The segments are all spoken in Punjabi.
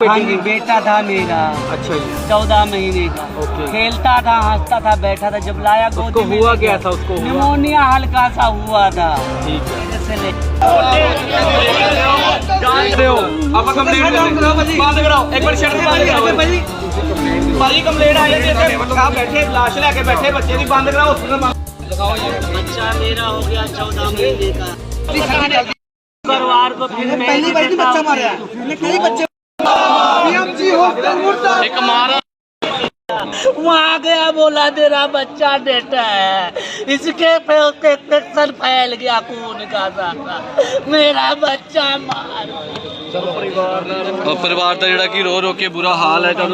हाँ बेटा था मेरा। अच्छा जी। चौदह महीने का। ओके। खेलता था हंसता था बैठा था जब लाया गोद में हुआ क्या था? उसको निमोनिया हल्का सा हुआ था। ठीक बच्चा मेरा। हो गया चौदह महीने का। परिवार को फिर पहली बार बच्चा मारा है। बच्चे एक मारा। वहाँ गया बोला तेरा बच्चा डेटा है। इसके पे टेक्शन फैल गया कौन का सारा मेरा बच्चा मार। परिवार परिवार का जोड़ा कि रो रो के बुरा हाल है तो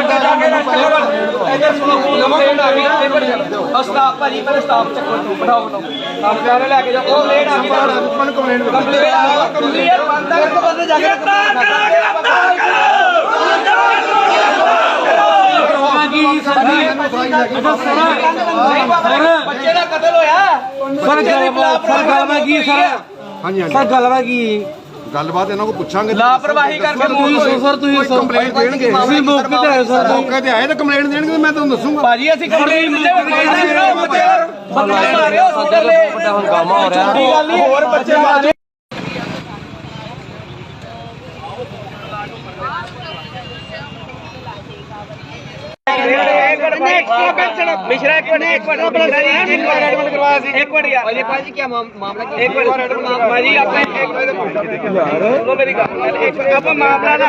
ਇੱਧਰ ਸੁਣੋ ਕੰਪਲੇਂਟ ਆ ਗਈ ਇੱਕ ਵਾਰ ਯਾਰ ਸਟਾਫ ਭਾਜੀ ਪਹਿਲੇ ਸਟਾਫ ਚੱਕੋ ਤੂੰ ਬਿਠਾਓ ਬਿਠਾਓ ਕੰਮ ਪਿਆਰੇ ਲੈ ਕੇ ਜਾਓ। ਕੰਪਲੇਂਟ ਆ ਗਈ ਕੰਪਲੇਂਟ ਕੰਪਲੇਂਟ ਆ ਗਈ ਕੰਪਲੇਂਟ ਬੰਦ ਕਰ ਬੰਦੇ ਜਾ ਕੇ ਬੱਚੇ ਦਾ ਕਤਲ ਹੋਇਆ। ਸਰ। ਕੀ ਸਰ? ਹਾਂਜੀ ਹਾਂਜੀ। ਸਰ ਗੱਲਬਾਤ ਕੀ? ਗੱਲਬਾਤ ਇਹਨਾਂ ਕੋਲ ਪੁੱਛਾਂਗੇ ਲਾਪਰਵਾਹੀ ਕਰਕੇ ਹੋਈ। ਸਰ ਤੁਸੀਂ ਕੰਪਲੇਂਟ ਦੇਣਗੇ? ਤੁਸੀਂ ਮੌਕੇ ਤੇ ਆਏ ਸਰ। ਮੌਕੇ ਤੇ ਆਏ ਤਾਂ ਕੰਪਲੇਂਟ ਦੇਣਗੇ ਤਾਂ ਮੈਂ ਤੁਹਾਨੂੰ ਦੱਸੂਗਾ। ਭਾਜੀ ਅਸੀਂ ਕੰਪਲੇਂਟ ਹੋਏ ਬੱਚੇ ਬੱਚੇ ਮਾਰੇ ਹਸਪੀਟਲ ਦੇ ਵੱਡਾ ਹੰਗਾਮਾ ਹੋ ਰਿਹਾ। ਗੱਲ ਨਹੀਂ ਹੋਰ ਬੱਚੇ ਮਾਰੇ ਮਿਸ਼ਰਾ ਇੱਕ ਮਿੰਟ ਇੱਕ ਮਿੰਟ ਮਿਸ਼ਰਾ ਜੀ ਇੱਕ ਵਾਰ ਐਡਮਿਟ ਕਰਵਾਇਆ ਸੀ। ਇੱਕ ਮਿੰਟ ਯਾਰ। ਭਾਜੀ ਭਾਜੀ ਕੀ ਮਾਮਲਾ ਕੀ ਇੱਕ ਵਾਰ ਐਡਮਿਟ ਭਾਜੀ ਆਪਾਂ ਇੱਕ ਸੁਣੋ ਮੇਰੀ ਗੱਲ ਇੱਕ ਆਪਾਂ ਮਾਮਲਾ ਨਾ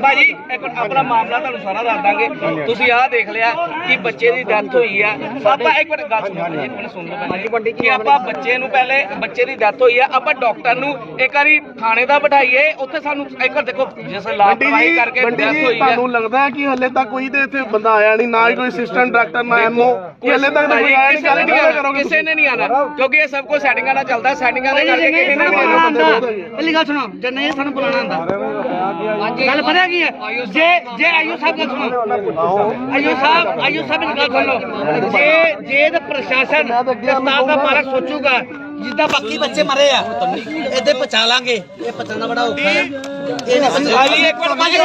ਭਾਜੀ ਇੱਕ ਮਿੰਟ ਆਪਣਾ ਮਾਮਲਾ ਤੁਹਾਨੂੰ ਸਾਰਾ ਦੱਸ ਦਾਂਗੇ। ਤੁਸੀਂ ਆਹ ਦੇਖ ਲਿਆ ਕਿ ਬੱਚੇ ਦੀ ਡੈਥ ਹੋਈ ਆ। ਆਪਾਂ ਇੱਕ ਮਿੰਟ ਗੱਲ ਸੁਣੋ ਇੱਕ ਮਿੰਟ ਸੁਣ ਲਓ ਭਾਜੀ। ਕਿ ਆਪਾਂ ਬੱਚੇ ਨੂੰ ਪਹਿਲੇ ਬੱਚੇ ਦੀ ਡੈਥ ਹੋਈ ਆ। ਆਪਾਂ ਡਾਕਟਰ ਨੂੰ ਇੱਕ ਵਾਰੀ ਥਾਣੇ ਦਾ ਬਿਠਾਈਏ। ਉੱਥੇ ਸਾਨੂੰ ਇੱਕ ਵਾਰ ਦੇਖੋ ਜਿਸ ਲਾਪਰਵਾਹੀ ਕਰਕੇ ਡੈਥ ਹੋਈ ਆ। ਤੁਹਾਨੂੰ ਲੱਗਦਾ ਹੈ ਕਿ ਹਲੇ ਤੱਕ ਕੋਈ ਤੇ ਇੱਥੇ ਬੰਦਾ ਆਇਆ ਨਹੀਂ ਨਾ ਹੀ ਕੋਈ ਅਸਿਸਟੈਂਟ ਡਾਕਟਰ ਨਾ ਐਮਓ ਕਿ ਹਲੇ ਤੱਕ ਤਾਂ ਕੋਈ ਆਇਆ ਨਹੀਂ ਗੱਲ ਨਹੀਂ ਕਰੋਗੇ ਕਿਸੇ ਨੇ ਨਹੀਂ ਆਣਾ ਕਿਉਂਕਿ ਇਹ ਸਭ ਕੁਝ ਸੈਟਿੰਗਾਂ ਨਾਲ ਚੱਲਦਾ ਸੈਟਿੰਗਾਂ ਦੇ ਕਰਕੇ ਕਿਸੇ ਨੇ ਨਹੀਂ ਆਉਣਾ ਪਹਿਲੀ ਗੱਲ ਸੁਣੋ ਜੇ ਨਹੀਂ ਸਾਨੂੰ ਬੁਲਾਣਾ ਆਂਦਾ ਗੱਲ ਪਤਾ ਕੀ ਹੈ? ਜੇ ਜੇ ਆਯੂ ਸਾਹਿਬ ਗੱਲ ਸੁਣੋ। ਆਯੂ ਸਾਹਿਬ ਆਯੂ ਸਾਹਿਬ ਦੀ ਗੱਲ ਸੁਣ। ਲਓ ਜੇ ਜੇ ਤਾਂ ਪ੍ਰਸ਼ਾਸਨ ਉਸਤਾਦ ਦਾ ਮਾਰਾ ਸੋਚੂਗਾ ਜਿੱਦਾਂ ਬਾਕੀ ਬੱਚੇ ਮਰੇ ਆ ਇਹਦੇ ਪਛਾ ਲਾਂਗੇ। ਇਹ ਪਛਾਣਾ ਬੜਾ ਔਖਾ ਹੈ। ਇਹ ਨਹੀਂ ਭਾਜੀ ਇੱਕ ਮਿੰਟ ਭਾਜੀ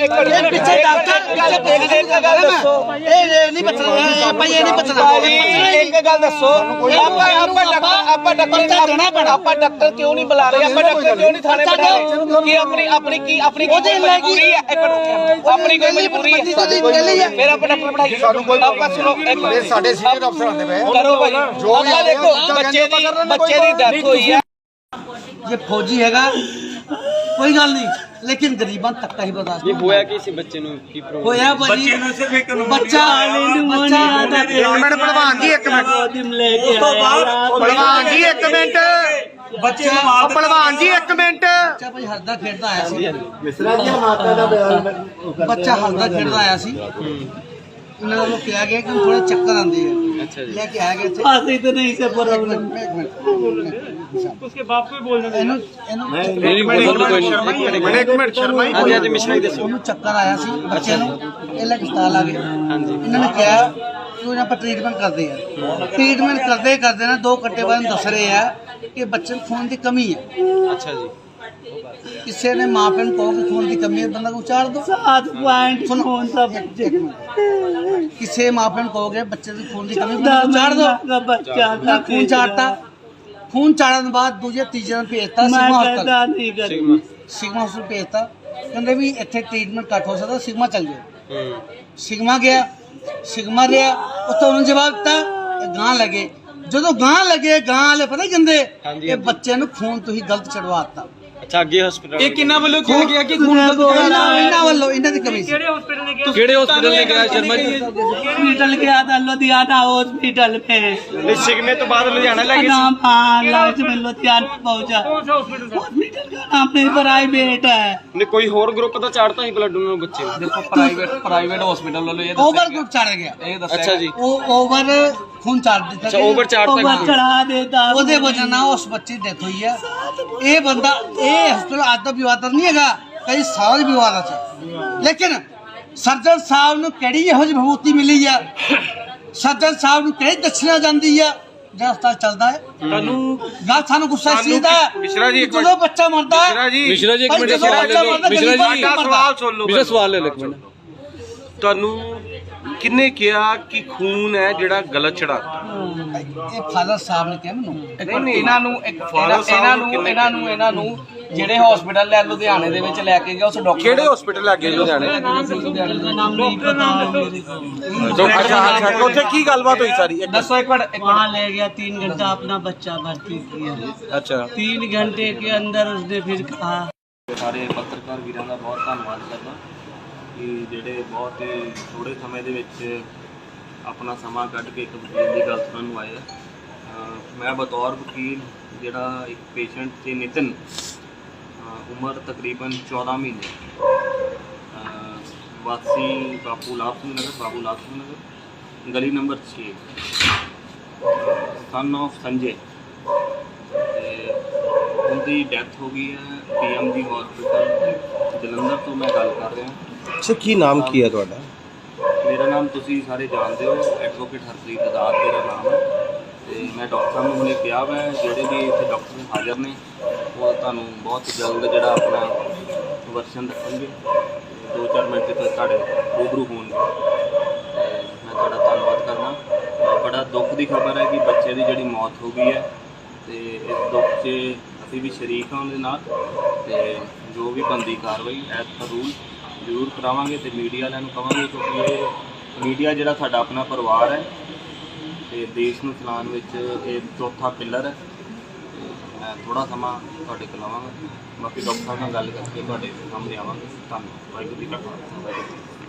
ਇੱਕ ਮਿੰਟ ਇਹ ਪਿੱਛੇ ਡਾਕਟਰ ਪਿੱਛੇ ਦੇਖਦੇ ਇੱਕ ਗੱਲ ਦੱਸੋ ਇਹ ਇਹ ਨਹੀਂ ਪਛਾਣਾ ਭਾਈ ਇਹ ਨਹੀਂ ਪਛਾਣਾ ਭਾਜੀ ਇੱਕ ਗੱਲ ਦੱਸੋ ਆਪਾਂ ਆਪਾਂ ਡਾਕਟਰ ਆਪਾਂ ਡਾਕਟਰ ਆਪਾਂ ਡਾਕਟਰ ਕਿਉਂ ਨਹੀਂ ਬੁਲਾ ਰਹੇ ਆਪਾਂ ਡਾਕਟਰ ਕਿਉਂ ਨਹੀਂ ਥਾਣੇ ਬਿਠਾ ਰਹੇ ਕੀ ਆਪਣੀ ਆਪਣੀ ਕੀ ਆਪਣੀ ਕੀ ਮਜਬੂਰੀ ਹੈ ਇੱਕ ਮਿੰਟ ਆਪਣੀ ਕੋਈ ਮਜਬੂਰੀ ਹੈ ਫਿਰ ਆਪਾਂ ਡਾਕਟਰ ਬਿਠਾਈਏ ਆਪਾਂ ਸੁਣੋ ਇੱਕ ਮਿੰਟ ਸਾਡੇ ਸੀਨੀਅਰ ਅਫਸਰ ਆਉਂਦੇ ਪਏ ਕਰੋ ਭਾਈ ਆਪਾਂ ਦੇਖੋ ਬੱਚੇ ਦੀ ਬੱਚੇ ਦੀ ਡੈਥ ਹੋਈ ਹੈ ये फौजी हैगा ਕੋਈ ਗੱਲ ਨਹੀਂ ਲੇਕਿਨ ਗਰੀਬਾਂ ਤੱਕ ਹੀ ਬਰਦਾਸ਼ਤ ਇਹ ਹੋਇਆ ਕੀ ਸੀ ਬੱਚੇ ਨੂੰ? ਕੀ ਪ੍ਰੋਬਲਮ ਹੋਇਆ ਬੱਚੇ ਨੂੰ ਸਿਰਫ ਇੱਕ ਬੱਚਾ ਬੱਚਾ ਇੱਕ ਮਿੰਟ ਜੀ ਇੱਕ ਮਿੰਟ। ਉਸ ਤੋਂ ਬਾਅਦ ਭਲਵਾਨ ਜੀ ਇੱਕ ਮਿੰਟ। ਬੱਚੇ ਨੂੰ ਮਾਰ ਭਲਵਾਨ ਜੀ ਇੱਕ ਮਿੰਟ। ਬੱਚਾ ਭਾਈ ਹਰਦਾ ਖੇਡਦਾ ਆਇਆ ਸੀ। ਮਿਸਰਾ ਦੀ ਮਾਤਾ ਦਾ ਬੱਚਾ ਹਰਦਾ ਖੇਡਦਾ ਆਇਆ ਸੀ। ਇਹਨਾਂ ਨੂੰ ਕਿਹਾ ਗਿਆ ਕਿ ਥੋੜਾ ਚੱਕਰ ਆਉਂਦੇ ਆ ਅੱਛਾ ਜੀ ਲੈ ਕੇ ਆਇਆ ਗਿਆ ਇੱਥੇ ਅਸੀਂ ਤਾਂ ਨਹੀਂ ਸੇ ਪ੍ਰੋਬਲਮ ਉਸਕੇ ਬਾਪ को बोलना ਇਹਨੂੰ ਇਹਨੂੰ ਮਿੰਟ ਇੱਕ ਮਿੰਟ ਸ਼ਰਮਾ ਜੀ ਹਾਂਜੀ ਹਾਂਜੀ ਮਿਸ਼ਰਾ ਦੱਸੋ ਉਹਨੂੰ ਚੱਕਰ ਆਇਆ ਸੀ ਬੱਚੇ ਨੂੰ ਇਹ ਲੈ ਕੇ ਹਸਪਤਾਲ ਆ ਗਏ ਹਾਂਜੀ ਇਹਨਾਂ ਨੇ ਕਿਹਾ ਕਿ ਉਹਨਾਂ ਪਰ ਟ੍ਰੀਟਮੈਂਟ ਕਰਦੇ ਆ ਟ੍ਰੀਟਮੈਂਟ ਕਰਦੇ ਕਰਦੇ ਨਾ ਦੋ ਘੰਟੇ ਬਾਅਦ ਦੱਸ ਰਹੇ ਆ ਕਿ ਬੱਚੇ ਨੂੰ ਖੂਨ ਦੀ ਕਮੀ ਹੈ ਅੱਛਾ ਜੀ ਕਿਸੇ ਨੇ ਮਾਂ ਪਿਓ ਨੂੰ ਕਹੋ ਕਿ ਖੂਨ ਦੀ ਕਮੀ ਹੈ ਬੰਦਾ ਨੂੰ ਚਾਰ ਦੋ। 7 ਪੁਆਇੰਟ ਖੂਨ ਦਾ ਬੱਚੇ ਕਿਸੇ ਮਾਂ ਪਿਓ ਨੂੰ ਕਹੋਗੇ ਬੱਚੇ ਦੀ ਖੂਨ ਦੀ ਕਮੀ ਬੰਦਾ ਨੂੰ ਚਾਰ ਦੋ। ਬੱਚਾ ਖੂਨ ਚਾੜਤਾ। ਖੂਨ ਚਾੜਨ ਤੋਂ ਬਾਅਦ ਦੂਜੇ ਤੀਜੇ ਦਿਨ ਭੇਜਤਾ ਸਿਗਮਾ ਹਸਪਤਾਲ। ਸਿਗਮਾ। ਹਸਪਤਾਲ ਭੇਜਤਾ। ਕਹਿੰਦੇ ਵੀ ਇੱਥੇ ਟ੍ਰੀਟਮੈਂਟ ਘੱਟ ਹੋ ਸਕਦਾ ਸਿਗਮਾ ਚੱਲ ਜਾਓ। ਸਿਗਮਾ ਗਿਆ ਸਿਗਮਾ ਰਿਹਾ ਉੱਥੋਂ ਉਹਨੂੰ ਜਵਾਬ ਦਿੱਤਾ ਇਹ ਗਾਂ ਲੱਗੇ। ਜਦੋਂ ਗਾਂ ਲੱਗੇ ਗਾਂ ਵਾਲੇ ਪਤਾ ਕੀ ਕਹਿੰਦੇ? ਇਹ ਬੱਚੇ ਨੂੰ ਖੂਨ ਤੁਸੀਂ ਗਲਤ ਚੜਵਾਤਾ ਅੱਛਾ ਅੱਗੇ ਹਸਪੀਟਲ ਇਹ ਕਿੰਨਾ ਵੱਲੋਂ ਕਿਹਾ ਗਿਆ ਕਿ ਖੂਨ ਦਾ ਇਹਨਾਂ ਵੱਲੋਂ ਇਹਨਾਂ ਦੀ ਕਮੀ ਸੀ। ਕਿਹੜੇ ਹਸਪੀਟਲ ਨੇ ਗਿਆ ਕਿਹੜੇ ਹਸਪੀਟਲ ਨੇ ਗਿਆ ਤਾਂ ਲੁਧਿਆਣਾ ਹਸਪੀਟਲ ਮੇ। ਸਿਗਮੇ ਤੋਂ ਬਾਅਦ ਲੁਧਿਆਣਾ ਲੈ ਗਏ ਨਾਮ ਹਾਂ ਲਾਸਟ ਮੇ ਲੁਧਿਆਣਾ ਪਹੁੰਚਾ। ਹਸਪੀਟਲ ਦਾ? ਨਾਮ ਨਹੀਂ ਪ੍ਰਾਈਵੇਟ ਹੈ। ਨਹੀਂ ਕੋਈ ਹੋਰ ਗਰੁੱਪ ਦਾ ਚਾੜਤਾ ਸੀ ਬਲੱਡ ਉਹਨਾਂ ਬੱਚੇ ਦੇਖੋ ਪ੍ਰਾਈਵੇਟ ਪ੍ਰਾਈਵੇਟ ਹਸਪੀਟਲ ਵੱਲੋਂ ਇਹ ਓਵਰ ਗਰੁੱਪ ਚਾੜ ਗਿਆ। ਇਹ ਦੱਸਿਆ ਅੱਛਾ ਜੀ। ਉਹ ਓਵਰ ਖੂਨ ਚਾੜ ਦਿੱਤਾ ਅੱਛਾ ਓਵਰ ਚਾੜਤਾ ਓਵਰ ਚੜਾ ਦੇਤਾ। ਉਹਦੇ ਵਜ੍ਹਾ ਨਾਲ ਉਸ ਬੱਚੇ ਦੀ ਡੈਥ ਹੋਈ ਹੈ। ਇਹ ਬੰਦਾ ਇਹ ਹਸਪਤਾਲ ਅੱਜ ਦਾ ਵਿਵਾਦ ਨਹੀਂ ਹੈਗਾ ਕਈ ਸਾਲ ਦੀ ਵਿਵਾਦ ਹੈ ਲੇਕਿਨ ਸਰਜਨ ਸਾਹਿਬ ਨੂੰ ਕਿਹੜੀ ਇਹੋ ਜਿਹੀ ਵਿਭੂਤੀ ਮਿਲੀ ਆ? ਸਰਜਨ ਸਾਹਿਬ ਨੂੰ ਕਿਹੜੀ ਦਛਣਾ ਜਾਂਦੀ ਆ? ਜਿਹੜਾ ਹਸਪਤਾਲ ਚੱਲਦਾ ਹੈ। ਤੁਹਾਨੂੰ ਗੱਲ ਸਾਨੂੰ ਗੁੱਸਾ ਇਸ ਚੀਜ਼ ਦਾ ਮਿਸ਼ਰਾ ਜੀ, ਇੱਕ ਜਦੋਂ ਬੱਚਾ ਮਰਦਾ ਹੈ ਜੀ। ਮਿਸ਼ਰਾ ਜੀ ਇੱਕ ਮਿੰਟ ਲੈ ਲਓ। ਮਿਸ਼ਰਾ ਜੀ ਸਵਾਲ ਸੁਣ ਲਓ ਮਿਸ਼ਰਾ ਸਵਾਲ ਲੈ ਲਓ ਇੱਕ ਮਿੰਟ। ਤੁਹਾਨੂੰ ਕਿੰਨੇ ਕਿਹਾ ਕਿ ਖੂਨ ਹੈ ਜਿਹੜਾ ਗਲਤ ਚੜਾਤਾ ਇਹ ਫਾਦਰ ਸਾਹਿਬ ਨੇ ਕਿਹਾ ਮੈਨੂੰ ਨਹੀਂ ਨਹੀਂ ਇਹਨਾਂ ਨੂੰ ਇੱਕ ਇਹਨਾਂ ਇਹਨਾਂ ਨੂੰ ਇਹਨਾਂ ਨੂੰ ਇਹਨਾਂ ਨੂੰ ਜਿਹੜੇ ਹਸਪੀਟਲ ਲੈ ਲੁਧਿਆਣੇ ਦੇ ਵਿੱਚ ਲੈ ਕੇ ਗਏ ਉਸ ਡਾਕਟਰ ਕਿਹੜੇ ਹਸਪੀਟਲ ਲੱਗੇ ਲੁਧਿਆਣੇ नाम नहीं पता मेरे को ਅੱਛਾ ਅੱਛਾ ਉੱਥੇ ਕੀ ਗੱਲਬਾਤ ਹੋਈ ਸਾਰੀ ਦੱਸੋ ਇੱਕ ਮਿੰਟ ਇੱਕ वहाँ ले गया तीन घंटा अपना बच्चा भर्ती किया ਅੱਛਾ तीन घंटे के अंदर उसने फिर कहा ਸਾਰੇ ਪੱਤਰਕਾਰ ਵੀਰਾਂ ਦਾ ਬਹੁਤ ਧੰਨਵਾਦ ਕਰਦਾ ਕਿ ਜਿਹੜੇ ਬਹੁਤ ਹੀ ਥੋੜੇ ਸਮੇਂ ਦੇ ਵਿੱਚ ਆਪਣਾ ਸਮਾਂ ਕੱਢ ਕੇ ਇੱਕ ਵਕੀਲ ਦੀ ਗੱਲ ਸੁਣਨ ਨੂੰ ਆਏ ਆ। ਮੈਂ ਬਤੌਰ ਵਕੀਲ ਜਿਹੜਾ ਇੱਕ ਪੇਸ਼ੈਂਟ ਸੀ ਨਿਤਨ ਉਮਰ ਤਕਰੀਬਨ 14 ਮਹੀਨੇ। ਵਾਸੀ ਬਾਪੂ ਲਾਭ ਸਿੰਘ ਨਗਰ, ਬਾਬੂ ਲਾਭ ਸਿੰਘ ਨਗਰ, ਗਲੀ ਨੰਬਰ 6 ਸਨ of ਸੰਜੇ। ਤੇ ਉਹਦੀ ਡੈਥ ਹੋ ਗਈ ਹੈ ਪੀਐਮਜੀ ਹਸਪੀਟਲ ਜਲੰਧਰ ਤੋਂ ਮੈਂ ਗੱਲ ਕਰ ਰਿਹਾ। ਅੱਛਾ ਕੀ ਨਾਮ ਕੀ ਹੈ ਤੁਹਾਡਾ? ਮੇਰਾ ਨਾਮ ਤੁਸੀਂ ਸਾਰੇ ਜਾਣਦੇ ਹੋ ਐਡਵੋਕੇਟ ਹਰਪ੍ਰੀਤ ਆਜ਼ਾਦ ਮੇਰਾ ਨਾਮ ਹੈ। ਤੇ ਮੈਂ ਡਾਕਟਰ ਸਾਹਿਬ ਨੂੰ ਹੁਣੇ ਕਿਹਾ ਵਾ ਜਿਹੜੇ ਵੀ ਇੱਥੇ ਡਾਕਟਰ ਹਾਜ਼ਰ ਨੇ, ਉਹ ਤੁਹਾਨੂੰ ਬਹੁਤ ਜਲਦ ਜਿਹੜਾ ਆਪਣਾ ਵਰਸ਼ਨ ਦੱਸਣਗੇ। ਦੋ ਚਾਰ ਮਿੰਟ ਤੱਕ ਤੁਹਾਡੇ ਰੂਬਰੂ ਹੋਣਗੇ। ਤੇ ਮੈਂ ਤੁਹਾਡਾ ਧੰਨਵਾਦ ਕਰਨਾ ਬੜਾ ਦੁੱਖ ਦੀ ਖਬਰ ਹੈ ਕਿ ਬੱਚੇ ਦੀ ਜਿਹੜੀ ਮੌਤ ਹੋ ਗਈ ਹੈ, ਤੇ ਇਸ ਦੁੱਖ 'ਚ ਅਸੀਂ ਵੀ ਸ਼ਰੀਕ ਹਾਂ ਉਹਦੇ ਨਾਲ। ਤੇ ਜੋ ਵੀ ਬੰਦੀ ਕਾਰਵਾਈ ਐਸ ਪਰ ਰੂਲ ਜ਼ਰੂਰ ਕਰਾਵਾਂਗੇ ਤੇ ਮੀਡੀਆ ਵਾਲਿਆਂ ਨੂੰ ਕਵਾਂਗੇ ਕਿਉਂਕਿ ਇਹ ਮੀਡੀਆ ਜਿਹੜਾ ਸਾਡਾ ਆਪਣਾ ਪਰਿਵਾਰ ਹੈ ਤੇ ਦੇਸ਼ ਨੂੰ ਚਲਾਉਣ ਵਿੱਚ ਇਹ ਚੌਥਾ ਪਿੱਲਰ ਹੈ। ਮੈਂ ਥੋੜਾ ਸਮਾਂ ਤੁਹਾਡੇ ਕੋਲ ਆਵਾਂਗਾ। ਬਾਕੀ ਡਾਕਟਰ ਸਾਹਿਬ ਨਾਲ ਗੱਲ ਕਰਕੇ ਤੁਹਾਡੇ ਸਾਹਮਣੇ ਆਵਾਂਗੇ। ਧੰਨਵਾਦ। ਵਾਹਿਗੁਰੂ ਜੀ ਕਾ ਖਾਲਸਾ। ਵਾਹਿਗੁਰੂ ਜੀ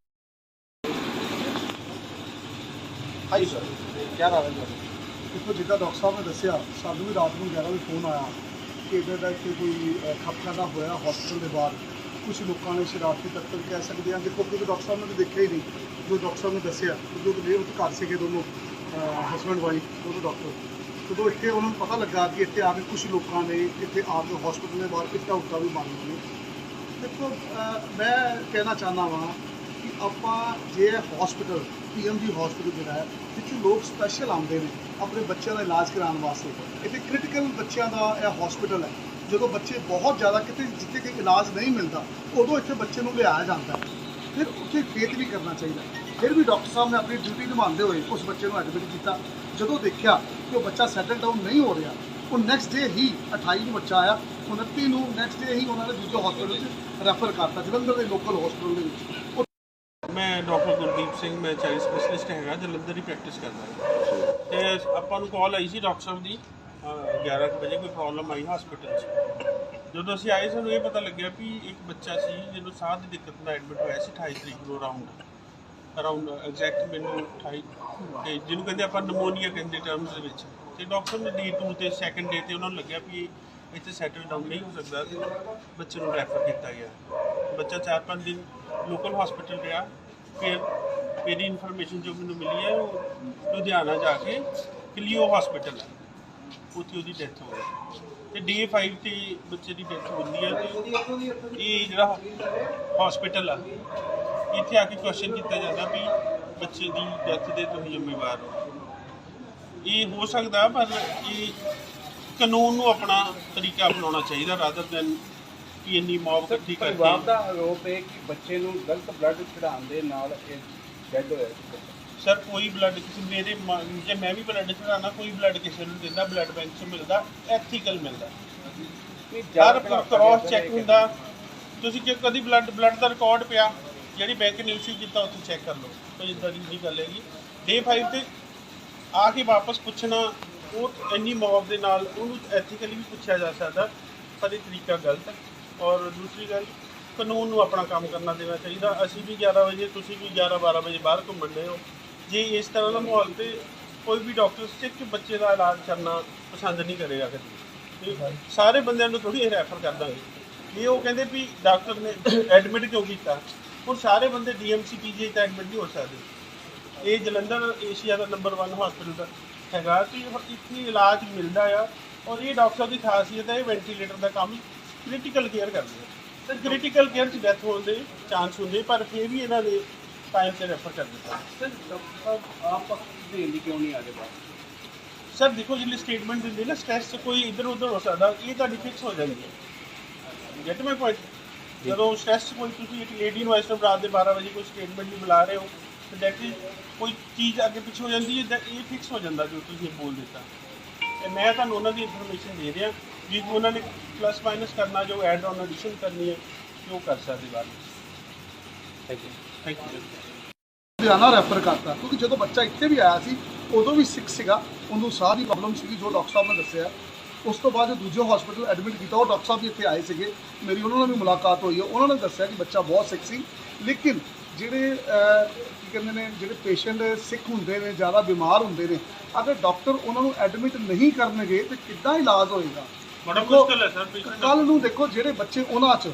ਹਾਂਜੀ ਸਰ। ਕੀ ਨਾਮ ਹੈ ਤੁਹਾਡਾ ਦੇਖੋ, ਜਿੱਦਾਂ ਡਾਕਟਰ ਸਾਹਿਬ ਨੇ ਦੱਸਿਆ, ਸਾਨੂੰ ਵੀ ਰਾਤ ਨੂੰ 11 ਵਜੇ ਫੋਨ ਆਇਆ ਕਿ ਇਹਦੇ ਦਾ ਇੱਥੇ ਕੋਈ ਖਪਖਾਨਾ ਹੋਇਆ ਹਸਪੀਟਲ ਦੇ ਬਾਹਰ। ਕੁਝ ਲੋਕਾਂ ਨੇ ਸ਼ਰਾਰਤੀ ਤੱਤਵ ਕਹਿ ਸਕਦੇ ਆ। ਦੇਖੋ, ਕਿਉਂਕਿ ਡਾਕਟਰ ਸਾਹਿਬ ਨੇ ਦੇਖਿਆ ਹੀ ਨਹੀਂ। ਜੋ ਡਾਕਟਰ ਸਾਹਿਬ ਨੇ ਦੱਸਿਆ, ਕਿਉਂਕਿ ਮੇਰੇ ਉੱਥੇ ਘਰ ਸੀਗੇ ਦੋਨੋਂ ਹਸਬੰਡ ਵਾਈਫ ਦੋਨੋਂ ਡਾਕਟਰ ਜਦੋਂ ਇੱਥੇ ਉਹਨਾਂ ਨੂੰ ਪਤਾ ਲੱਗਾ ਕਿ ਇੱਥੇ ਆ ਕੇ ਕੁਝ ਲੋਕਾਂ ਨੇ ਇੱਥੇ ਆ ਕੇ ਹਸਪੀਟਲ ਦੇ ਬਾਹਰ ਕਿੱਟਾ ਉੱਟਾ ਵੀ ਮਾਰੀ ਨੇ ਦੇਖੋ ਮੈਂ ਕਹਿਣਾ ਚਾਹੁੰਦਾ ਵਾਂ ਕਿ ਆਪਾਂ ਜੇ ਹਸਪੀਟਲ ਪੀਐਮਜੀ ਹਸਪੀਟਲ ਜਿਹੜਾ ਹੈ, ਜਿੱਥੇ ਲੋਕ ਸਪੈਸ਼ਲ ਆਉਂਦੇ ਨੇ, ਆਪਣੇ ਬੱਚਿਆਂ ਦਾ ਇਲਾਜ ਕਰਾਉਣ ਵਾਸਤੇ, ਇੱਥੇ ਕ੍ਰਿਟੀਕਲ ਬੱਚਿਆਂ ਦਾ ਇਹ ਹਸਪੀਟਲ ਹੈ। ਜਦੋਂ ਬੱਚੇ ਬਹੁਤ ਜ਼ਿਆਦਾ ਕਿਤੇ ਜਿੱਥੇ ਕਿ ਇਲਾਜ ਨਹੀਂ ਮਿਲਦਾ, ਉਦੋਂ ਇੱਥੇ ਬੱਚੇ ਨੂੰ ਲਿਆਇਆ ਜਾਂਦਾ ਹੈ। ਫਿਰ ਉੱਥੇ ਫੇਥ ਵੀ ਕਰਨਾ ਚਾਹੀਦਾ ਫਿਰ ਵੀ ਡਾਕਟਰ ਸਾਹਿਬ ਨੇ ਆਪਣੀ ਡਿਊਟੀ ਨਿਭਾਉਂਦੇ ਹੋਏ ਉਸ ਬੱਚੇ ਨੂੰ ਐਡਮਿਟ ਕੀਤਾ। ਜਦੋਂ ਦੇਖਿਆ ਕਿ ਉਹ ਬੱਚਾ ਸੈਟਲ ਡਾਊਨ ਨਹੀਂ ਹੋ ਰਿਹਾ, ਉਹ ਨੈਕਸਟ ਡੇ ਹੀ 28 ਨੂੰ ਬੱਚਾ ਆਇਆ 29 ਨੂੰ ਨੈਕਸਟ ਡੇ ਹੀ ਉਹਨਾਂ ਨੇ ਦੂਜੇ ਹਸਪੀਟਲ 'ਚ ਰੈਫਰ ਕਰਤਾ, ਜਲੰਧਰ ਦੇ ਲੋਕਲ ਹਸਪੀਟਲ ਦੇ ਵਿੱਚ। ਉਹ ਮੈਂ ਡਾਕਟਰ ਗੁਰਦੀਪ ਸਿੰਘ, ਮੈਂ ਚਾਈਲਡ ਸਪੈਸ਼ਲਿਸਟ ਹੈਗਾ, ਜਲੰਧਰ ਹੀ ਪ੍ਰੈਕਟਿਸ ਕਰਦਾ ਹਾਂ। ਤੇ ਆਪਾਂ ਨੂੰ ਕਾਲ ਆਈ ਸੀ ਡਾਕਟਰ ਸਾਹਿਬ ਦੀ, ਅਹ 11 ਕੁ ਵਜੇ ਕੋਈ ਪ੍ਰੋਬਲਮ ਆਈ ਹਸਪੀਟਲ 'ਚ। ਜਦੋਂ ਅਸੀਂ ਆਏ, ਸਾਨੂੰ ਇਹ ਪਤਾ ਲੱਗਿਆ ਵੀ ਇੱਕ ਬੱਚਾ ਸੀ, ਜਿਹਨੂੰ ਸਾਹ ਦੀ ਦਿੱਕਤ ਨਾਲ ਐਡਮਿਟ ਹੋਇਆ ਸੀ 28 ਤਰੀਕ ਨੂੰ ਅਰਾਊਂਡ ਅਰਾਊਂਡ ਐਗਜ਼ੈਕਟ ਮੈਨੂੰ 28 ਤੇ ਜਿਹਨੂੰ ਕਹਿੰਦੇ ਆਪਾਂ ਨਮੋਨੀਆ ਕਹਿੰਦੇ ਟਰਮਸ ਦੇ ਵਿੱਚ। ਤੇ ਡਾਕਟਰ ਨੇ ਡੀ 2 ਤੇ ਸੈਕੰਡ ਡੇ ਤੇ ਉਹਨਾਂ ਨੂੰ ਲੱਗਿਆ ਵੀ ਇਹ ਇੱਥੇ ਸੈਟਲ ਡਾਊਨ ਨਹੀਂ ਹੋ ਸਕਦਾ ਤੇ ਬੱਚੇ ਨੂੰ ਰੈਫਰ ਕੀਤਾ ਗਿਆ। ਬੱਚਾ 4-5 ਦਿਨ ਲੋਕਲ ਹਸਪੀਟਲ ਰਿਹਾ ਫਿਰ ਮੇਰੀ ਇਨਫੋਰਮੇਸ਼ਨ ਜੋ ਮੈਨੂੰ ਮਿਲੀ ਹੈ, ਉਹ ਲੁਧਿਆਣਾ ਜਾ ਕੇ ਕਲੀਓ ਹਸਪੀਟਲ ਹੈ। ਉੱਥੇ ਉਹਦੀ ਡੈਥ ਹੋ ਗਈ। ਤੇ ਡੇ 5 ਤੇ ਬੱਚੇ ਦੀ ਡੈਥ ਹੁੰਦੀ ਹੈ ਤੇ ਇਹ ਜਿਹੜਾ ਹਸਪੀਟਲ ਆ, ਇੱਥੇ ਆ ਕੇ ਕੁਐਸਚਨ ਕੀਤਾ ਜਾਂਦਾ ਵੀ ਬੱਚੇ ਦੀ ਡੈਥ ਦੇ ਤੁਸੀਂ ਜ਼ਿੰਮੇਵਾਰ ਹੋ। ਇਹ ਹੋ ਸਕਦਾ, ਪਰ ਇਹ ਕਾਨੂੰਨ ਨੂੰ ਆਪਣਾ ਤਰੀਕਾ ਅਪਣਾਉਣਾ ਚਾਹੀਦਾ ਰਾਦਰ ਦੈਨ ਕਿ ਇੰਨੀ ਮੌਬ ਇਕੱਠੀ ਕਰਕੇ ਪਰਿਵਾਰ ਦਾ ਆਰੋਪ ਹੈ ਕਿ ਬੱਚੇ ਨੂੰ ਗਲਤ ਬਲੱਡ ਚੜਾਉਣ ਦੇ ਨਾਲ ਇਹ ਡੈਡ ਹੋਇਆ ਸੀ। ਸਰ ਕੋਈ ਬਲੱਡ ਕਿਸੇ ਮੇਰੇ ਮ- ਜੇ ਮੈਂ ਵੀ ਬਲੱਡ ਚੜਾਉਣਾ ਕੋਈ ਬਲੱਡ ਕਿਸੇ ਨੂੰ ਦਿੰਦਾ ਬਲੱਡ ਬੈਂਕ 'ਚ ਮਿਲਦਾ ਐਥੀਕਲ ਮਿਲਦਾ। ਹਰ ਕ੍ਰਾਸ ਚੈੱਕ ਹੁੰਦਾ। ਤੁਸੀਂ ਕਿ ਕਦੀ ਬਲੱਡ ਬਲੱਡ ਦਾ ਰਿਕਾਰਡ ਪਿਆ ਜਿਹੜੀ ਬੈਂਕ ਨੇ ਇਸ਼ੂ ਕੀਤਾ ਉੱਥੇ ਚੈੱਕ ਕਰ ਲਓ ਕੋਈ ਇਦਾਂ ਦੀ ਨਹੀਂ ਗੱਲ ਹੈਗੀ। ਡੇ 5 ਤੇ ਆ ਕੇ ਵਾਪਸ ਪੁੱਛਣਾ ਉਹ ਇੰਨੀ ਮੌਬ ਦੇ ਨਾਲ ਉਹਨੂੰ ਐਥੀਕਲੀ ਵੀ ਪੁੱਛਿਆ ਜਾ ਸਕਦਾ ਪਰ ਇਹ ਤਰੀਕਾ ਗਲਤ ਹੈ। ਔਰ ਦੂਸਰੀ ਗੱਲ, ਕਾਨੂੰਨ ਨੂੰ ਆਪਣਾ ਕੰਮ ਕਰਨਾ ਦੇਣਾ ਚਾਹੀਦਾ। ਅਸੀਂ ਵੀ 11 ਵਜੇ, ਤੁਸੀਂ ਵੀ 11 12 ਵਜੇ ਬਾਹਰ ਘੁੰਮਣ ਦੇ ਹੋ। ਜੇ ਇਸ ਤਰ੍ਹਾਂ ਦਾ ਮਾਹੌਲ ਤੇ ਕੋਈ ਵੀ ਡਾਕਟਰ ਸਿੱਖ ਬੱਚੇ ਦਾ ਇਲਾਜ ਕਰਨਾ ਪਸੰਦ ਨਹੀਂ ਕਰੇਗਾ ਕਦੇ। ਸਾਰੇ ਬੰਦਿਆਂ ਨੂੰ ਥੋੜੀ ਰੈਫਰ ਕਰ ਦਾਂਗੇ। ਇਹ ਉਹ ਕਹਿੰਦੇ ਵੀ ਡਾਕਟਰ ਨੇ ਐਡਮਿਟ ਕਿਉਂ ਕੀਤਾ? ਹੁਣ ਸਾਰੇ ਬੰਦੇ ਡੀਐਮਸੀ ਪੀਜੀ ਤਾਂ ਐਡਮਿਟ ਨਹੀਂ ਹੋ ਸਕਦੇ। ਇਹ ਜਲੰਧਰ, ਏਸ਼ੀਆ ਦਾ ਨੰਬਰ 1 ਹਸਪੀਟਲ ਦਾ ਹੈਗਾ। ਤੇ ਇੱਥੇ ਇਲਾਜ ਮਿਲਦਾ ਆ। ਔਰ ਇਹ ਡਾਕਟਰ ਦੀ ਖਾਸੀਅਤ ਹੈ, ਇਹ ਵੈਂਟੀਲੇਟਰ ਦਾ ਕੰਮ ਕ੍ਰਿਟੀਕਲ ਕੇਅਰ ਕਰਦੇ ਆ। ਤੇ ਕ੍ਰਿਟੀਕਲ ਕੇਅਰ 'ਚ ਡੈਥ ਹੋਣ ਦੇ ਚਾਂਸ ਹੁੰਦੇ ਪਰ ਫਿਰ ਵੀ ਇਹਨਾਂ ਨੇ ਟਾਈਮ ਤੇ ਰੈਫਰ ਕਰ ਦਿੱਤਾ। ਸਰ ਆਪ ਦੇਣ ਲਈ ਕਿਉਂ ਨਹੀਂ ਬਾਹਰ? ਸਰ ਦੇਖੋ ਜਿਹੜੀ ਸਟੇਟਮੈਂਟ ਦਿੰਦੇ ਨਾ ਸਟ੍ਰੈਸ 'ਚ ਕੋਈ ਇੱਧਰ ਉੱਧਰ ਹੋ ਸਕਦਾ ਇਹ ਤੁਹਾਡੀ ਫਿਕਸ ਹੋ ਜਾਂਦੀ ਹੈ। ਗੈਟ ਮਾਈ ਪੁਆਇੰਟ ਜਦੋਂ ਸਟ੍ਰੈਸ ਕੋਈ ਤੁਸੀਂ ਇੱਕ ਲੇਡੀ ਨੂੰ ਇਸ ਟਾਈਮ ਰਾਤ ਦੇ 12 ਵਜੇ ਕੋਈ ਸਟੇਟਮੈਂਟ ਨਹੀਂ ਬੁਲਾ ਰਹੇ ਹੋ ਤੇ ਡੈਟ ਕੋਈ ਚੀਜ਼ ਅੱਗੇ ਪਿੱਛੇ ਹੋ ਜਾਂਦੀ ਹੈ ਇਹ ਫਿਕਸ ਹੋ ਜਾਂਦਾ ਜੋ ਤੁਸੀਂ ਬੋਲ ਦਿੱਤਾ। ਤੇ ਮੈਂ ਤੁਹਾਨੂੰ ਉਹਨਾਂ ਦੀ ਇਨਫੋਰਮੇਸ਼ਨ ਦੇ ਰਿਹਾ। ਜੋ ਉਹਨਾਂ ਨੇ ਪਲੱਸ ਮਾਈਨਸ ਕਰਨਾ ਜੋ ਐਡ ਆਨ ਐਡੀਸ਼ਨ ਕਰਨੀ ਹੈ ਉਹ ਕਰ ਸਕਦੇ ਬਾਅਦ ਵਿੱਚ। Thank you thank you Ludhiana refer ਕਰਤਾ ਕਿਉਂਕਿ ਜਦੋਂ ਬੱਚਾ ਇੱਥੇ ਵੀ ਆਇਆ ਸੀ ਉਦੋਂ ਵੀ ਸਿਕ ਸੀਗਾ ਉਹਨੂੰ ਸਾਹ ਦੀ ਪ੍ਰੋਬਲਮ ਸੀਗੀ ਜੋ ਡਾਕਟਰ ਸਾਹਿਬ ਨੇ ਦੱਸਿਆ। ਉਸ ਤੋਂ ਬਾਅਦ ਜੋ ਦੂਜੇ ਹਸਪੀਟਲ ਐਡਮਿਟ ਕੀਤਾ ਉਹ ਡਾਕਟਰ ਸਾਹਿਬ ਵੀ ਇੱਥੇ ਆਏ ਸੀਗੇ। ਮੇਰੀ ਉਹਨਾਂ ਨਾਲ ਵੀ ਮੁਲਾਕਾਤ ਹੋਈ ਹੈ। ਉਹਨਾਂ ਨੇ ਦੱਸਿਆ ਕਿ ਬੱਚਾ ਬਹੁਤ ਸਿਕ ਸੀ ਲੇਕਿਨ ਜਿਹੜੇ ਕੀ ਕਹਿੰਦੇ ਨੇ ਜਿਹੜੇ ਪੇਸ਼ੈਂਟ ਸਿਕ ਹੁੰਦੇ ਨੇ ਜ਼ਿਆਦਾ ਬਿਮਾਰ ਹੁੰਦੇ ਨੇ ਅਗਰ ਡਾਕਟਰ ਉਹਨਾਂ ਨੂੰ ਐਡਮਿਟ ਨਹੀਂ ਕਰਨਗੇ ਤੇ ਕਿੱਦਾਂ ਇਲਾਜ ਹੋਏਗਾ? ਬੜਾ ਮੁਸ਼ਕਲ ਹੈ ਸਰ। ਕੱਲ ਨੂੰ ਦੇਖੋ ਜਿਹੜੇ ਬੱਚੇ ਉਹਨਾਂ 'ਚ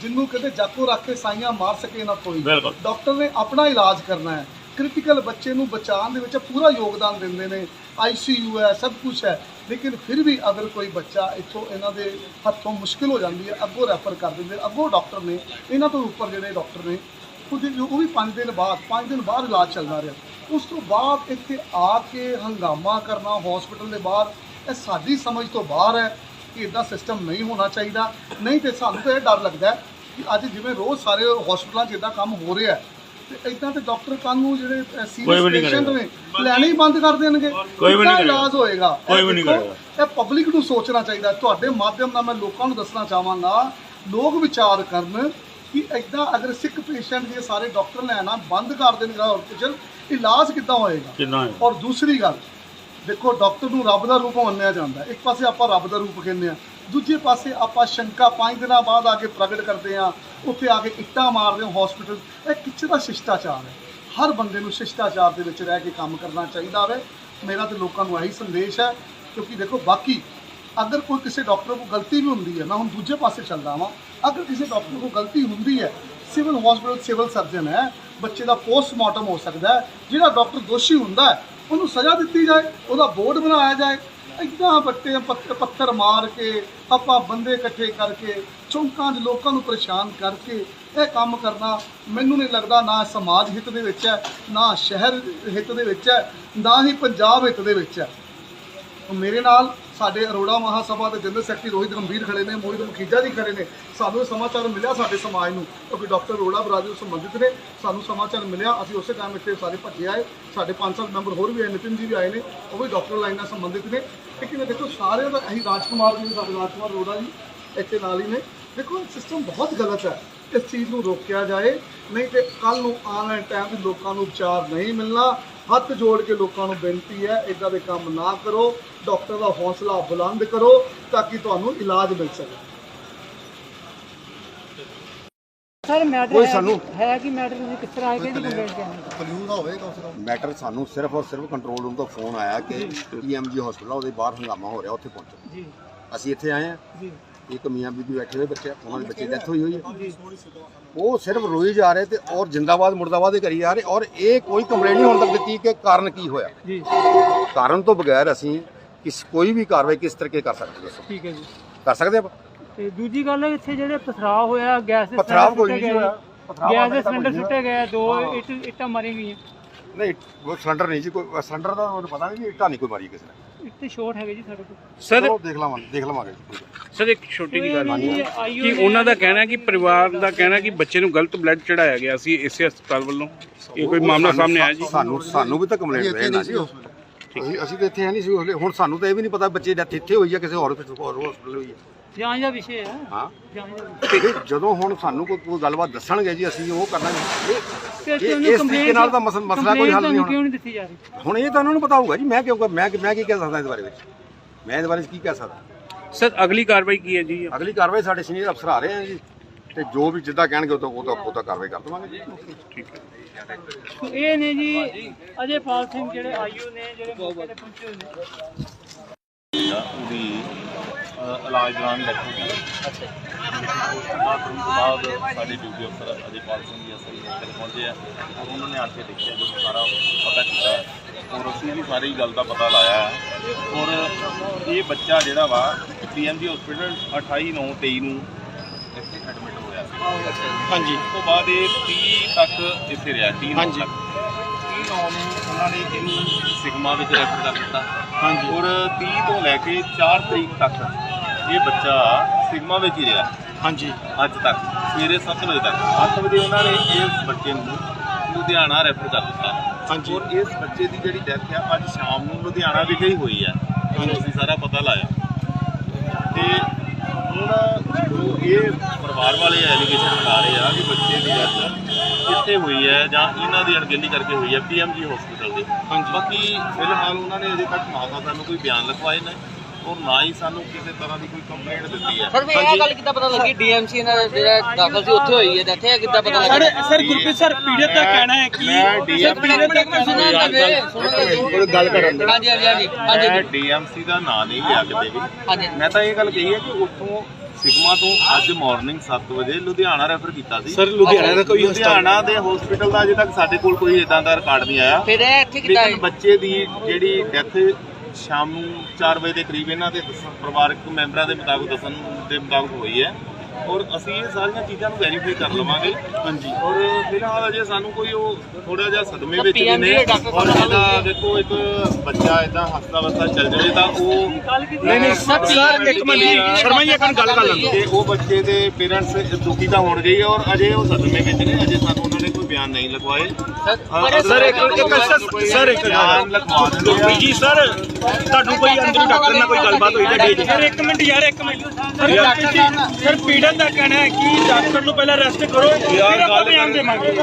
ਜਿੰਨੂੰ ਕਹਿੰਦੇ ਜਾਕੋ ਰੱਖ ਕੇ ਸਾਈਆਂ ਮਾਰ ਸਕੇ ਨਾ ਕੋਈ ਡਾਕਟਰ ਨੇ ਆਪਣਾ ਇਲਾਜ ਕਰਨਾ ਹੈ। ਕ੍ਰਿਟੀਕਲ ਬੱਚੇ ਨੂੰ ਬਚਾਉਣ ਦੇ ਵਿੱਚ ਪੂਰਾ ਯੋਗਦਾਨ ਦਿੰਦੇ ਨੇ। ਆਈਸੀਯੂ ਹੈ ਸਭ ਕੁਝ ਹੈ। ਲੇਕਿਨ ਫਿਰ ਵੀ ਅਗਰ ਕੋਈ ਬੱਚਾ ਇੱਥੋਂ ਇਹਨਾਂ ਦੇ ਹੱਥੋਂ ਮੁਸ਼ਕਿਲ ਹੋ ਜਾਂਦੀ ਹੈ ਅੱਗੋਂ ਰੈਫਰ ਕਰ ਦਿੰਦੇ ਅੱਗੋਂ ਡਾਕਟਰ ਨੇ ਇਹਨਾਂ ਤੋਂ ਉੱਪਰ ਜਿਹੜੇ ਡਾਕਟਰ ਨੇ ਉਹਦੇ ਉਹ ਵੀ 5 ਦਿਨ ਬਾਅਦ 5 ਦਿਨ ਬਾਅਦ ਇਲਾਜ ਚੱਲਦਾ ਰਿਹਾ। ਉਸ ਤੋਂ ਬਾਅਦ ਇੱਥੇ ਆ ਕੇ ਹੰਗਾਮਾ ਕਰਨਾ ਹਸਪੀਟਲ ਦੇ ਬਾਹਰ ਇਹ ਸਾਡੀ ਸਮਝ ਤੋਂ ਬਾਹਰ ਹੈ। ਕਿ ਇਦਾਂ ਸਿਸਟਮ ਨਹੀਂ ਹੋਣਾ ਚਾਹੀਦਾ। ਨਹੀਂ ਤੇ ਸਾਨੂੰ ਤਾਂ ਇਹ ਡਰ ਲੱਗਦਾ ਕਿ ਅੱਜ ਜਿਵੇਂ ਰੋਜ਼ ਸਾਰੇ ਹਸਪਤਾਲਾਂ 'ਚ ਇਦਾਂ ਕੰਮ ਹੋ ਰਿਹਾ ਤੇ ਇਦਾਂ ਤੇ ਡਾਕਟਰ ਕੱਲ ਨੂੰ ਜਿਹੜੇ ਸੀਰੀਅਸ ਪੇਸ਼ੈਂਟ ਨੇ ਲੈਣੇ ਹੀ ਬੰਦ ਕਰ ਦੇਣਗੇ। ਕੋਈ ਵੀ ਨਹੀਂ ਇਲਾਜ ਹੋਏਗਾ। ਕੋਈ ਵੀ ਨਹੀਂ ਕਰੇਗਾ। ਇਹ ਪਬਲਿਕ ਨੂੰ ਸੋਚਣਾ ਚਾਹੀਦਾ। ਤੁਹਾਡੇ ਮਾਧਿਅਮ ਨਾਲ ਮੈਂ ਲੋਕਾਂ ਨੂੰ ਦੱਸਣਾ ਚਾਹਾਂਗਾ ਲੋਕ ਵਿਚਾਰ ਕਰਨ ਕਿ ਇਦਾਂ ਅਗਰ ਸਿੱਖ ਪੇਸ਼ੈਂਟ ਦੇ ਸਾਰੇ ਡਾਕਟਰ ਲੈਣਾ ਬੰਦ ਕਰ ਦੇਣਗੇ ਹਸਪੀਟਲ ਇਲਾਜ ਕਿੱਦਾਂ ਹੋਏਗਾ? ਕਿੰਨਾ ਔਰ ਦੂਸਰੀ ਗੱਲ ਦੇਖੋ, ਡਾਕਟਰ ਨੂੰ ਰੱਬ ਦਾ ਰੂਪ ਮੰਨਿਆ ਜਾਂਦਾ ਇੱਕ ਪਾਸੇ ਆਪਾਂ ਰੱਬ ਦਾ ਰੂਪ ਕਹਿੰਦੇ ਆ ਦੂਜੇ ਪਾਸੇ ਆਪਾਂ ਸ਼ੰਕਾ ਪੰਜ ਦਿਨਾਂ ਬਾਅਦ ਆ ਕੇ ਪ੍ਰਗਟ ਕਰਦੇ ਆ ਉੱਥੇ ਆ ਕੇ ਇੱਟਾਂ ਮਾਰਦੇ ਹਾਂ ਹਸਪੀਟਲ ਇਹ ਕਿੱਥੇ ਦਾ ਸ਼ਿਸ਼ਟਾਚਾਰ ਹੈ। ਹਰ ਬੰਦੇ ਨੂੰ ਸ਼ਿਸ਼ਟਾਚਾਰ ਦੇ ਵਿੱਚ ਰਹਿ ਕੇ ਕੰਮ ਕਰਨਾ ਚਾਹੀਦਾ ਵੇ। ਮੇਰਾ ਤੇ ਲੋਕਾਂ ਨੂੰ ਇਹੀ ਸੰਦੇਸ਼ ਹੈ, ਕਿਉਂਕਿ ਦੇਖੋ, ਬਾਕੀ ਅਗਰ ਕੋਈ ਕਿਸੇ ਡਾਕਟਰ ਕੋਲ ਗਲਤੀ ਵੀ ਹੁੰਦੀ ਹੈ, ਮੈਂ ਹੁਣ ਦੂਜੇ ਪਾਸੇ ਚੱਲਦਾ ਵਾਂ, ਅਗਰ ਕਿਸੇ ਡਾਕਟਰ ਕੋਲ ਗਲਤੀ ਹੁੰਦੀ ਹੈ, ਸਿਵਲ ਹਸਪੀਟਲ ਸਿਵਲ ਸਰਜਨ ਹੈ, ਬੱਚੇ ਦਾ ਪੋਸਟਮਾਰਟਮ ਹੋ ਸਕਦਾ ਹੈ, ਜਿਹੜਾ ਡਾਕਟਰ ਦੋਸ਼ੀ ਹੁੰਦਾ ਹੈ ਉਹਨੂੰ ਸਜ਼ਾ ਦਿੱਤੀ ਜਾਏ, ਉਹਦਾ ਬੋਰਡ ਬਣਾਇਆ ਜਾਏ। ਇਦਾਂ ਵੱਟੇ ਪੱਥਰ ਪੱਥਰ ਮਾਰ ਕੇ, ਆਪਾਂ ਬੰਦੇ ਇਕੱਠੇ ਕਰਕੇ, ਚੌਂਕਾਂ 'ਚ ਲੋਕਾਂ ਨੂੰ ਪਰੇਸ਼ਾਨ ਕਰਕੇ ਇਹ ਕੰਮ ਕਰਨਾ ਮੈਨੂੰ ਨਹੀਂ ਲੱਗਦਾ ਨਾ ਸਮਾਜ ਹਿੱਤ ਦੇ ਵਿੱਚ ਹੈ, ਨਾ ਸ਼ਹਿਰ ਹਿੱਤ ਦੇ ਵਿੱਚ ਹੈ, ਨਾ ਹੀ ਪੰਜਾਬ ਹਿੱਤ ਦੇ ਵਿੱਚ ਹੈ। ਮੇਰੇ ਨਾਲ ਸਾਡੇ ਅਰੋੜਾ ਮਹਾਸਭਾ ਦੇ ਜਨਰਲ ਸੈਕਟਰੀ ਰੋਹਿਤ ਗੰਭੀਰ ਖੜੇ ਨੇ, ਮੋਹਿਤ ਮਖੀਜਾ ਜੀ ਖੜੇ ਨੇ। ਸਾਨੂੰ ਇਹ ਸਮਾਚਾਰ ਮਿਲਿਆ ਸਾਡੇ ਸਮਾਜ ਨੂੰ। ਕਿਉਂਕਿ ਡਾਕਟਰ ਅਰੋੜਾ ਬਰਾਦਰੀ ਨਾਲ ਸੰਬੰਧਿਤ ਨੇ, ਸਾਨੂੰ ਸਮਾਚਾਰ ਮਿਲਿਆ। ਅਸੀਂ ਉਸੇ ਟਾਈਮ ਇੱਥੇ ਸਾਰੇ ਭੱਜੇ ਆਏ। ਸਾਡੇ ਪੰਜ ਸੱਤ ਮੈਂਬਰ ਹੋਰ ਵੀ ਆਏ, ਨਿਤਿਨ ਜੀ ਵੀ ਆਏ ਨੇ, ਉਹ ਵੀ ਡਾਕਟਰ ਲਾਈਨ ਨਾਲ ਸੰਬੰਧਿਤ ਨੇ। ਲੇਕਿਨ ਇਹ ਦੇਖੋ, ਸਾਰਿਆਂ ਦਾ ਅਸੀਂ ਰਾਜਕੁਮਾਰ ਜੀ, ਸਾਡੇ ਰਾਜਕੁਮਾਰ ਅਰੋੜਾ ਜੀ ਇੱਥੇ ਨਾਲ ਹੀ ਨੇ। ਦੇਖੋ, ਇਹ ਸਿਸਟਮ ਬਹੁਤ ਗਲਤ ਹੈ। ਇਸ ਚੀਜ਼ ਨੂੰ ਰੋਕਿਆ ਜਾਏ ਨਹੀਂ ਤੇ ਕੱਲ ਨੂੰ ਆਉਣ ਵਾਲੇ ਟਾਈਮ ਵਿੱਚ ਲੋਕਾਂ ਨੂੰ ਉਪਚਾਰ ਨਹੀਂ ਮਿਲਣਾ। ਹੱਥ ਜੋੜ ਕੇ ਲੋਕਾਂ ਨੂੰ ਬੇਨਤੀ ਹੈ ਇਦਾਂ ਦੇ ਕੰਮ ਨਾ ਕਰੋ। ਡਾਕਟਰ ਦਾ ਹੌਸਲਾ ਬੁਲੰਦ ਕਰੋ ਤਾਂ ਕਿ ਤੁਹਾਨੂੰ ਇਲਾਜ ਮਿਲ ਸਕੇ। ਸਰ ਮੈਟਰ ਕੋਈ ਸਾਨੂੰ ਹੈ ਕਿ ਮੈਟਰ ਤੁਸੀਂ ਕਿਸ ਤਰ੍ਹਾਂ ਆਏ ਕਿਹਦੀ ਕੰਪਲੇਂਟ ਕਰਨੀ ਦਾ ਹੋਵੇਗਾ ਮੈਟਰ ਸਾਨੂੰ ਸਿਰਫ ਔਰ ਸਿਰਫ ਕੰਟਰੋਲ ਰੂਮ ਤੋਂ ਫੋਨ ਆਇਆ ਕਿ ਈਐਮਜੀ ਹਸਪੀਟਲ ਉਹਦੇ ਬਾਹਰ ਹੰਗਾਮਾ ਹੋ ਰਿਹਾ ਉੱਥੇ ਪਹੁੰਚੋ। ਜੀ। ਅਸੀਂ ਇੱਥੇ ਆਏ ਆ ਜੀ। ਇੱਕ ਮੀਆਂ ਬੀਬੀ ਬੈਠੇ ਹੋਏ ਬੱਚੇ ਉਹਨਾਂ ਦੇ ਬੱਚੇ ਡੈਥ ਹੋਈ ਹੋਈ ਹੈ ਉਹ ਸਿਰਫ ਰੋਈ ਜਾ ਰਹੇ ਤੇ ਔਰ ਜਿੰਦਾਬਾਦ ਮੁਰਦਾਬਾਦ ਹੀ ਕਰੀ ਜਾ ਰਹੇ ਔਰ ਇਹ ਕੋਈ ਕੰਪਲੇਂਟ ਨਹੀਂ ਹੋਣ ਤੱਕ ਦਿੱਤੀ ਕਿ ਕਾਰਨ ਕੀ ਹੋਇਆ। ਜੀ। ਕਾਰਨ ਤੋਂ ਬਗੈਰ ਅਸੀਂ ਕਿਸ ਕੋਈ ਵੀ ਕਾਰਵਾਈ ਕਿਸ ਤਰੀਕੇ ਕਰ ਸਕਦੇ ਦੱਸੋ ਠੀਕ ਹੈ ਜੀ। ਕਰ ਸਕਦੇ ਆਪਾਂ? ਤੇ ਦੂਜੀ ਗੱਲ ਇੱਥੇ ਜਿਹੜੇ ਪਥਰਾਵ ਹੋਇਆ ਗੈਸ ਦੇ ਪਥਰਾਵ ਸਿਲੰਡਰ ਕੋਈ ਨਹੀਂ ਹੋਇਆ। ਗੈਸ ਦੇ ਸਿਲੰਡਰ ਸੁੱਟੇ ਗਏ ਦੋ ਇੱਟ ਇੱਟਾਂ ਮਾਰੀ ਗਈਆਂ। ਨਹੀਂ ਉਹ ਸਿਲੰਡਰ ਨਹੀਂ ਜੀ ਕੋਈ ਸਿਲੰਡਰ ਦਾ ਮੈਨੂੰ ਪਤਾ ਨਹੀਂ ਇੱਟਾਂ ਨਹੀਂ ਕੋਈ ਮਾਰੀ ਕਿਸੇ ਨੇ। ਇੱਕ ਤੇ ਸ਼ੋਟ ਹੈਗੇ ਜੀ ਸਾਡੇ ਕੋਲ। ਸਰ ਚਲੋ ਦੇਖ ਲਵਾਂਗੇ ਦੇਖ ਲਵਾਂਗੇ ਸਰ ਇੱਕ ਛੋਟੀ ਜਿਹੀ ਗੱਲ ਹੈ। ਕਿ ਉਹਨਾਂ ਦਾ ਕਹਿਣਾ ਹੈ ਕਿ ਪਰਿਵਾਰ ਦਾ ਕਹਿਣਾ ਹੈ ਕਿ ਬੱਚੇ ਨੂੰ ਗਲਤ ਬਲੱਡ ਚੜਾਇਆ ਗਿਆ ਸੀ ਇਸੇ ਹਸਪਤਾਲ ਵੱਲੋਂ? ਇਹ ਕੋਈ। ਮਾਮਲਾ ਸਾਨੂੰ- ਸਾਹਮਣੇ ਆਇਆ ਜੀ? ਸਾਨੂੰ ਸਾਨੂੰ ਵੀ ਤਾਂ ਕੰਪਲੇਂਟ ਰਹੇ ਨਾ ਜੀ ਅਸੀਂ ਅਸੀਂ ਤਾਂ ਇੱਥੇ ਹੈ ਨਹੀਂ ਸੀ ਉਸ ਵੇਲੇ। ਹੁਣ ਸਾਨੂੰ ਤਾਂ ਇਹ ਵੀ ਨਹੀਂ ਪਤਾ ਬੱਚੇ ਡੈਥ ਇੱਥੇ ਹੋਈ ਹੈ ਕਿਸੇ ਹੋਰ ਹੋਰ ਹਸਪੀਟਲ ਹੋਈ ਹੈ ਜਾਂਚ ਦਾ ਵਿਸ਼ੇ ਹੈ ਹਾਂ। ਜਾਂਚ ਦਾ ਵਿਸ਼ੇ। ਤੇ ਜਦੋਂ ਹੁਣ ਸਾਨੂੰ ਕੋਈ ਕੋਈ ਗੱਲਬਾਤ ਦੱਸਣਗੇ ਜੀ ਅਸੀਂ ਉਹ ਕਰਾਂਗੇ ਇਹ- ਤੇ ਇਹ- ਤੁਹਾਨੂੰ ਇਸ complaint- ਤਰੀਕੇ ਨਾਲ ਤਾਂ ਮਸਲ- ਮਸਲਾ ਕੋਈ ਹੱਲ ਨਹੀਂ complaint ਤੁਹਾਨੂੰ ਕਿਉਂ ਹੋਣਾ ਨਹੀਂ ਦਿੱਤੀ ਜਾ ਰਹੀ? ਹੁਣ ਇਹ ਤਾਂ ਉਹਨਾਂ ਨੂੰ ਪਤਾ ਹੋਊਗਾ ਜੀ ਮੈਂ ਕਿਉਂ ਮੈਂ ਮੈਂ ਕੀ ਕਹਿ ਸਕਦਾ ਇਸ ਬਾਰੇ ਵਿੱਚ? ਮੈਂ ਇਹਦੇ ਬਾਰੇ 'ਚ ਕੀ ਕਹਿ ਸਕਦਾ? ਸਰ ਅਗਲੀ ਕਾਰਵਾਈ ਕੀ ਹੈ ਜੀ? ਅਗਲੀ ਕਾਰਵਾਈ ਸਾਡੇ ਸੀਨੀਅਰ ਅਫਸਰ ਆ ਰਹੇ ਆ ਜੀ ਤੇ ਜੋ ਵੀ ਜਿੱਦਾਂ ਕਹਿਣਗੇ ਉਹ ਤਾਂ ਉਹ ਤਾਂ ਉਹ ਤਾਂ ਕਾਰਵਾਈ ਕਰ ਦੇਵਾਂਗੇ ਜੀ। ਠੀਕ ਹੈ। ਇਹ ਨੇ ਜੀ ਅਜੇਪਾਲ ਸਿੰਘ ਜਿਹੜੇ ਆਈਓ ਨੇ ਜਿਹੜੇ ਮੌਕੇ ਤੇ ਪਹੁੰਚੇ ਹੋਏ ਨੇ। ਉਹਦੀ ਅ, ਇਲਾਜ ਦੌਰਾਨ ਡੈਥ ਹੋ ਗਈ। ਅੱਛਾ ਬਾਅਦ ਸਾਡੇ ਡਿਊਟੀ ਅਫਸਰ ਅਜੇਪਾਲ ਸਿੰਘ ਜੀ ਅਸਲ ਮੌਕੇ ਤੇ ਪਹੁੰਚੇ ਆ। ਉਹਨਾਂ ਨੇ ਆ ਕੇ ਦੇਖਿਆ ਜੋ ਸਾਰਾ ਪਤਾ ਕੀਤਾ। ਔਰ ਅਸੀਂ ਵੀ ਸਾਰੀ ਗੱਲ ਦਾ ਪਤਾ ਲਾਇਆ। ਔਰ ਇਹ ਬੱਚਾ ਜਿਹੜਾ ਵਾ ਪੀਐਮਜੀ ਹਸਪੀਟਲ 28 9 23 ਨੂੰ ਇੱਥੇ ਐਡਮਿਟ ਹੋਇਆ ਸੀ। ਹਾਂਜੀ। ਉਸ ਤੋਂ ਬਾਅਦ ਇਹ 30 ਤੱਕ ਇੱਥੇ ਰਿਹਾ 30 ਨੌਂ ਤੱਕ। 30 ਨੌਂ ਨੂੰ ਉਹਨਾਂ ਨੇ ਇਹਨੂੰ ਸਿਗਮਾ ਵਿੱਚ ਰੈਫਰ ਕਰ ਦਿੱਤਾ। ਹਾਂਜੀ। ਔਰ 30 ਤੋਂ ਲੈ ਕੇ 4 ਤਰੀਕ ਤੱਕ ਇਹ ਬੱਚਾ ਸਿਗਮਾ ਵਿੱਚ ਹੀ ਰਿਹਾ। ਹਾਂਜੀ। ਅੱਜ ਤੱਕ। ਸਵੇਰੇ 7 ਵਜੇ ਤੱਕ। 8 ਵਜੇ ਉਹਨਾਂ ਨੇ ਇਸ ਬੱਚੇ ਨੂੰ ਲੁਧਿਆਣਾ ਰੈਫਰ ਕਰ ਦਿੱਤਾ। ਹਾਂਜੀ। ਔਰ ਇਸ ਬੱਚੇ ਦੀ ਜਿਹੜੀ ਡੈਥ ਆ ਅੱਜ ਸ਼ਾਮ ਨੂੰ ਲੁਧਿਆਣਾ ਵਿਖੇ ਹੀ ਹੋਈ ਹੈ ਅਸੀਂ ਸਾਰਾ ਪਤਾ ਲਾਇਆ। ਤੇ ਹੁਣ ਜੋ ਇਹ ਪਰਿਵਾਰ ਵਾਲੇ ਐਲੀਗੇਸ਼ਨ ਲਗਾ ਰਹੇ ਆ ਕਿ ਬੱਚੇ ਦੀ ਡੈਥ ਕਿੱਥੇ ਹੋਈ ਹੈ ਜਾਂ ਇਹਨਾਂ ਦੀ ਅਣਗਹਿਲੀ ਕਰਕੇ ਹੋਈ ਹੈ ਪੀਐਮਜੀ ਹਸਪੀਟਲ ਦੇ। ਬਾਕੀ ਫਿਲਹਾਲ ਉਹਨਾਂ ਨੇ ਅਜੇ ਤੱਕ ਨਾ ਤਾਂ ਸਾਨੂੰ ਕੋਈ ਬਿਆਨ ਲਿਖਵਾਏ ਨੇ। ਔਰ ਨਾ ਹੀ ਸਾਨੂੰ ਕਿਸੇ ਤਰ੍ਹਾਂ ਦੀ ਕੋਈ ਕੰਪਲੇਂਟ ਦਿੱਤੀ ਹੈ। ਸਰ ਮੈਂ ਇਹ ਗੱਲ ਕਿੱਦਾਂ ਪਤਾ ਲੱਗੀ? ਡੀਐਮਸੀ ਨਾਲ ਜਿਹੜਾ ਦਾਖਲ ਸੀ ਉੱਥੇ ਹੋਈ ਹੈ ਤੇ ਇੱਥੇ ਕਿੱਦਾਂ ਪਤਾ ਲੱਗਾ? ਸਰ ਗੁਰਪ੍ਰੀਤ ਸਰ ਪੀੜਤ ਦਾ ਕਹਿਣਾ ਹੈ ਕਿ ਮੈਂ ਡੀਐਮਸੀ ਗੱਲ ਕਰਨ ਹਾਂਜੀ ਹਾਂਜੀ ਹਾਂਜੀ ਹਾਂਜੀ। ਮੈਂ ਡੀਐਮਸੀ ਦਾ ਨਾਂ ਨਹੀਂ ਲਿਆ ਕਿਤੇ ਵੀ। ਹਾਂਜੀ। ਮੈਂ ਤਾਂ ਇਹ ਗੱਲ ਕਹੀ ਹੈ ਕਿ ਉੱਥੋਂ ਸਿਗਮਾ ਤੋਂ ਅੱਜ ਮਾਰਨਿੰਗ 7 ਵਜੇ ਲੁਧਿਆਣਾ ਰੈਫਰ ਕੀਤਾ ਸੀ। ਸਰ ਲੁਧਿਆਣਾ ਦਾ ਕੋਈ ਲੁਧਿਆਣਾ ਦੇ ਹਸਪੀਟਲ ਦਾ ਅਜੇ ਤੱਕ ਸਾਡੇ ਕੋਲ ਕੋਈ ਇਦਾਂ ਦਾ ਰਿਕਾਰਡ ਨਹੀਂ ਆਇਆ। ਫਿਰ ਇਹ ਇੱਥੇ ਕਿੱਦਾਂ ਬੱਚੇ ਦੀ ਜਿਹੜੀ ਡੈਥ ਸ਼ਾਮ ਨੂੰ 4 ਵਜੇ ਦੇ ਕਰੀਬ ਇਹਨਾਂ ਦੇ ਦੱਸਣ- ਪਰਿਵਾਰਕ ਮੈਂਬਰਾਂ ਦੇ ਮੁਤਾਬਕ ਦੱਸਣ ਦੇ ਮੁਤਾਬਕ ਹੋਈ ਹੈ। ਔਰ ਅਸੀਂ ਇਹ ਸਾਰੀਆਂ ਚੀਜ਼ਾਂ ਨੂੰ ਵੈਰੀਫਾਈ ਕਰ ਲਵਾਂਗੇ। ਹਾਂਜੀ। ਔਰ ਫਿਲਹਾਲ ਅਜੇ ਸਾਨੂੰ ਕੋਈ ਉਹ ਥੋੜਾ ਜਿਹਾ ਸਦਮੇ ਵਿੱਚ ਵੀ ਨੇ। ਔਰ ਇਹਦਾ ਦੇਖੋ ਇੱਕ ਬੱਚਾ ਇਦਾਂ ਹੱਸਦਾ ਵਸਦਾ ਚੱਲ ਜਾਵੇ ਤਾਂ ਉਹ ਨਹੀਂ ਨਹੀਂ ਸਰ ਇੱਕ ਮਿੰਟ ਸ਼ਰਮਾ ਜੀ ਇੱਕ ਮਿੰਟ ਗੱਲ ਕਰ ਲੈਂਦੇ ਤੇ ਉਹ ਬੱਚੇ ਦੇ ਪੇਰੈਂਟਸ ਦੁਖੀ ਤਾਂ ਹੋਣਗੇ ਹੀ ਔਰ ਅਜੇ ਉਹ ਸਦਮੇ ਵਿੱਚ ਨੇ ਅਜੇ ਸਾਨੂੰ ਬਿਆਨ ਨਹੀਂ ਲਗਵਾਏ? ਸਰ, ਇੱਕ- ਇੱਕ- ਸਰ, ਸਰ, ਇੱਕ। ਬਿਆਨ ਲਿਖਵਾ ਦਿੰਦੇ ਜੀ ਸਰ ਤੁਹਾਨੂੰ ਕੋਈ ਅੰਦਰ ਡਾਕਟਰ ਨਾਲ ਕੋਈ ਗੱਲਬਾਤ ਹੋਈ ਤੁਹਾਡੀ ਸਰ ਇੱਕ ਮਿੰਟ ਯਾਰ ਇੱਕ ਮਿੰਟ। ਸਰ ਸਰ ਪੀੜਤ ਦਾ ਕਹਿਣਾ ਹੈ ਕਿ ਡਾਕਟਰ ਨੂੰ ਪਹਿਲਾਂ ਅਰੈਸਟ ਕਰੋ ਫਿਰ ਆਪਾਂ ਬਿਆਨ ਦੇਵਾਂਗੇ।